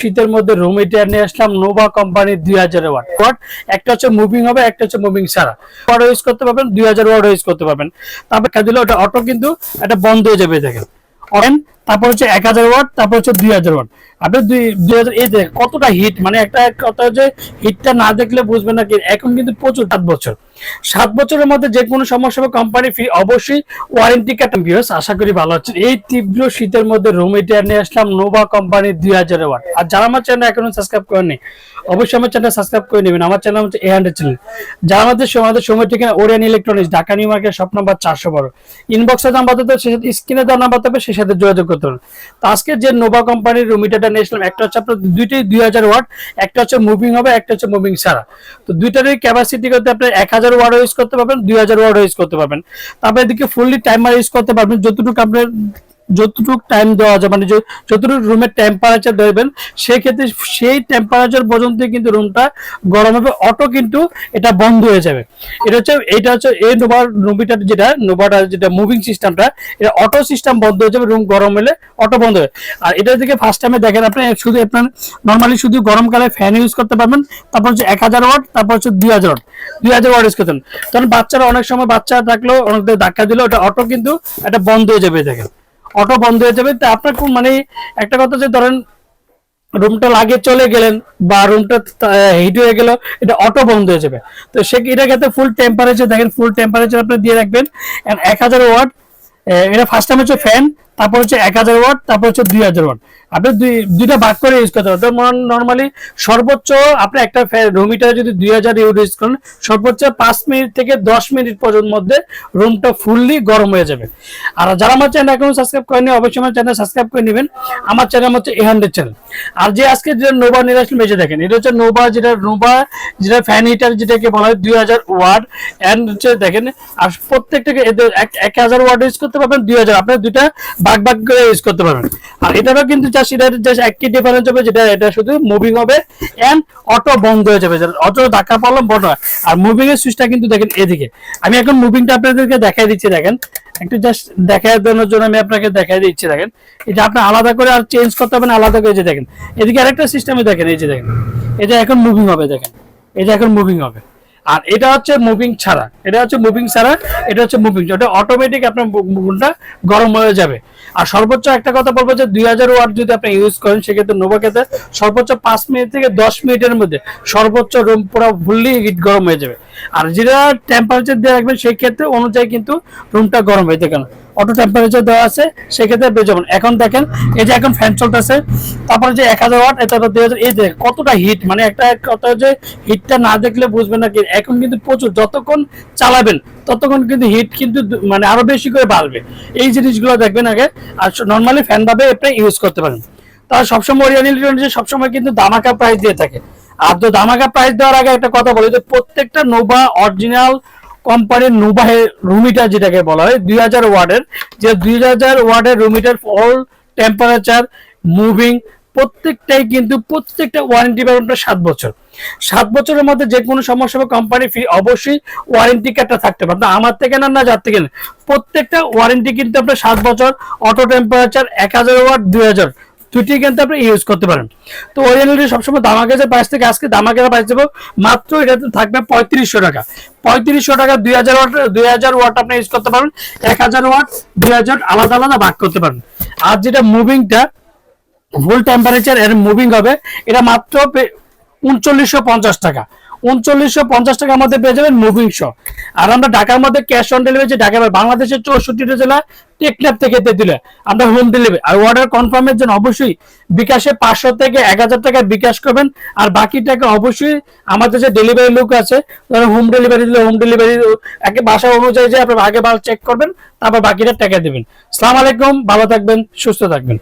শীতের মধ্যে room heater নিয়ে আসলাম নোভা কোম্পানির দুই হাজার ওয়াট। একটা হচ্ছে মুভিং হবে, একটা হচ্ছে মুভিং ছাড়া। ওয়াট ইউজ করতে পারবেন, দুই হাজার ওয়াট ইউজ করতে পারবেন। তারপর দেখা দিলে ওটা অটো কিন্তু এটা বন্ধ হয়ে যাবে, দেখেন। তারপর হচ্ছে এক হাজার ওয়াট তারপর হচ্ছে দুই হাজার ওয়াট আপনি দুই দুই হাজার এই দেখেন কতটা হিট মানে একটা কথা হচ্ছে হিটটা না দেখলে বুঝবেন না কি, এখন কিন্তু প্রচুর সাত বছর। সাত বছরের মধ্যে যে কোনো সমস্যা হবে কোম্পানি ফ্রি অবশ্যই ওয়ারেন্টি কার্ড ভিউস আশা করি ভালো হচ্ছে এই তীব্র শীতের মধ্যে রুম হিটার নিয়ে আসলাম নোভা কোম্পানির দুই হাজার ওয়াট আর যারা আমার চ্যানেল এখনও সাবস্ক্রাইব করেনি অবশ্যই আমার চ্যানেল সাবস্ক্রাইব করে নেবেন। আমার চ্যানেল হচ্ছে এ হান্ড্রেড চ্যানেল যারা আমাদের আমাদের সময় ঠিকানা Orion electronics Dhaka new market shop number চারশো বারো। ইনবক্সের নাম্বার তো সে সাথে স্ক্রিনে দেওয়ার নাম্বার তবে সেই সাথে যোগাযোগ করতে হবে তো আজকে যে নোভা কোম্পানির রুম হিটারটা নিয়ে আসলাম, একটা হচ্ছে আপনার দুইটাই দুই হাজার ওয়াট, একটা হচ্ছে মুভিং হবে, একটা হচ্ছে মুভিং ছাড়া। তো দুইটারই ক্যাপাসিটি করতে আপনার এক হাজার ওয়াট ইউজ করতে পারবেন, দুই হাজার ওয়ার্ড ইউজ করতে পারবেন। তারপরে এদিকে ফুললি টাইমার ইউজ করতে পারবেন, যতটুকু আপনার যতটুকু টাইম দেওয়া যায় মানে যতটুকু রুমের টেম্পারেচার দেবেন সেই ক্ষেত্রে সেই টেম্পারেচার পর্যন্ত কিন্তু রুমটা গরম হবে অটো কিন্তু এটা বন্ধ হয়ে যাবে। এটা হচ্ছে এটা হচ্ছে এই নোভার রুমিটার যেটা নোভাটা যেটা মুভিং সিস্টেমটা এটা অটো সিস্টেম বন্ধ হয়ে যাবে রুম গরম হলে অটো বন্ধ হবে আর এটা দিকে ফার্স্ট টাইমে দেখেন আপনি, শুধু আপনার নর্মালি শুধু গরমকালে ফ্যান ইউজ করতে পারবেন, তারপর হচ্ছে এক হাজার ওয়াট তারপর হচ্ছে দুই হাজার ওয়াট দুই হাজার ওয়াট ইউজ করতেন। কারণ বাচ্চারা অনেক সময় বাচ্চা থাকলেও অনেক ধাক্কা দিলেও ওটা অটো কিন্তু এটা বন্ধ হয়ে যাবে দেখেন। অটো বন্ধ হয়ে যাবে। তা আপনার কোন মানে একটা কথা যে ধরেন রুমটা লাগে চলে গেলেন বা রুমটা হিট হয়ে গেল, এটা অটো বন্ধ হয়ে যাবে। তো সে এটা ক্ষেত্রে ফুল টেম্পারেচার দেখেন ফুল টেম্পারেচার আপনি দিয়ে রাখবেন এক হাজার ওয়াট এটা ফার্স্ট টাইম হচ্ছে ফ্যান তারপর হচ্ছে এক হাজার ওয়াট তারপর হচ্ছে দুই হাজার ওয়াট আপনি দুই, দুইটা ভাগ করে ইউজ করতে পারবেন নর্মালি সর্বোচ্চ আপনি একটা রুম যদি দুই হাজার ইউজ করেন, সর্বোচ্চ পাঁচ মিনিট থেকে দশ মিনিট পর্যন্ত মধ্যে রুমটা ফুললি গরম হয়ে যাবে। আর যারা আমার চ্যানেল এখনও সাবস্ক্রাইব করেনি অবশ্যই আমার চ্যানেল সাবস্ক্রাইব করে নেবেন। আমার চ্যানেল হচ্ছে এ হান্ড্রেড চ্যানেল আর যে আজকে যে নোভা নিয়ে আসলে মেজে দেখেন, এটা হচ্ছে নোভা যেটা নোভা যেটা ফ্যান হিটার যেটাকে বলা হয়, দুই হাজার ওয়াট। অ্যান্ড হচ্ছে দেখেন, আর প্রত্যেকটাকে এদের এক- হাজার ওয়াট ইউজ করতে পারবেন, দুই হাজার। আপনার দুইটা ভাগ ভাগ করে ইউজ করতে পারবেন। আর এটারও কিন্তু ডিফারেন্স হবে যেটা, এটা শুধু মুভিং হবে অটো বন্ধ হয়ে যাবে। অটো ধাক্কা বন্ধ হয়। আর মুভিং এর সুইচটা কিন্তু দেখেন এদিকে। আমি এখন মুভিংটা আপনাদেরকে দেখাই দিচ্ছি, দেখেন। একটু জাস্ট দেখাই দেওয়ার জন্য আমি আপনাকে দেখাই দিচ্ছি, দেখেন। এটা আপনি আলাদা করে আর চেঞ্জ করতে হবে আলাদা করে যে দেখেন। এদিকে আরেকটা সিস্টেমে দেখেন, এই যে দেখেন। এটা এখন মুভিং হবে, দেখেন। এটা এখন মুভিং হবে। আর এটা হচ্ছে মুভিং ছাড়া, এটা হচ্ছে মুভিং ছাড়া, এটা হচ্ছে মুভিং ওটা অটোমেটিক আপনার মুভটা গরম হয়ে যাবে। আর সর্বোচ্চ একটা কথা বলব যে দুই হাজার ওয়াট যদি আপনি ইউজ করেন, সেক্ষেত্রে নোভা ক্ষেত্রে সর্বোচ্চ পাঁচ মিনিট থেকে দশ মিনিটের মধ্যে সর্বোচ্চ রুম পুরো ফুললি হিট গরম হয়ে যাবে। আর যেটা টেম্পারেচার দিয়ে রাখবেন, সেই ক্ষেত্রে অনুযায়ী কিন্তু রুমটা গরম হয়ে দেখেন অটো টেম্পারেচার দেওয়া আছে, সেক্ষেত্রে বেশ যেমন এখন দেখেন, এই যে এখন ফ্যান চলতেছে, তারপরে যে এক হাজার ওয়াট এটা দুই হাজার, এই যে কতটা হিট মানে একটা কথা যে হিটটা না দেখলে বুঝবেন না কি, এখন কিন্তু প্রচুর, যতক্ষণ চালাবেন, ততক্ষণ কিন্তু হিট কিন্তু মানে আরও বেশি করে বাড়বে। এই জিনিসগুলো দেখবেন আগে, আর নর্মালি ফ্যান ভাবে ইউজ করতে পারেন। তারা সবসময় ওরিয়ান ইলেকট্রনিক্স সবসময় কিন্তু দামাকা প্রাইস দিয়ে থাকে। আর তো দামাকা প্রাইস দেওয়ার আগে একটা কথা বলি যে প্রত্যেকটা নোভা অরিজিনাল কোম্পানির নোভা রুমিটার যেটাকে বলা হয়, দুই হাজার ওয়ার্ডের। যে দুই হাজার ওয়ার্ডের রুমিটার অল টেম্পারেচার মুভিং প্রত্যেকটাই কিন্তু প্রত্যেকটা ওয়ারেন্টি পাবেন প্রায় সাত বছর। সাত বছরের মধ্যে যে কোনো সমস্যা হবে কোম্পানি ফ্রি অবশ্যই ওয়ারেন্টি কার্ডটা থাকতে পারে। আপনার আমার থেকে না না, যার থেকে না। প্রত্যেকটা ওয়ারেন্টি কিন্তু আপনার সাত বছর অটো টেম্পারেচার এক হাজার ওয়াট দুই হাজার। দুটি কিন্তু আপনি ইউজ করতে পারেন। তো ওরিয়েন্টালি সবসময় দামাকেজের প্রাইস থেকে আজকে দামাকের প্রাইস দেবো, মাত্র এটাতে থাকবে পঁয়ত্রিশশো টাকা। পঁয়ত্রিশশো টাকা দুই হাজার ওয়াট, দুই হাজার ওয়াট আপনি ইউজ করতে পারবেন, এক হাজার ওয়াট, দুই হাজার আলাদা আলাদা ভাগ করতে পারবেন। আর যেটা মুভিংটা ফুল টেম্পারেচার এর মুভিং হবে, এটা মাত্র উনচল্লিশশো পঞ্চাশ টাকা। উনচল্লিশশো পঞ্চাশ টাকার মধ্যে পেয়ে যাবেন মুভিং শো আর আমরা ঢাকার মধ্যে ক্যাশ অন ডেলিভারি ঢাকা, বাংলাদেশের চৌষট্টিটা জেলা টেকনাপ থেকে দিলে। আমরা হোম ডেলিভারি আর অর্ডার কনফার্মের জন্য অবশ্যই বিকাশে পাঁচশো থেকে এক হাজার টাকা বিকাশ করবেন। আর বাকি টাকা অবশ্যই আমাদের যে ডেলিভারি লোক আছে হোম ডেলিভারি দিলে হোম ডেলিভারি একে বাসা অনুযায়ী যে আপনার আগে ভালো চেক করবেন, তারপর বাকিটা টাকা দেবেন। সালাম আলাইকুম, ভালো থাকবেন, সুস্থ থাকবেন।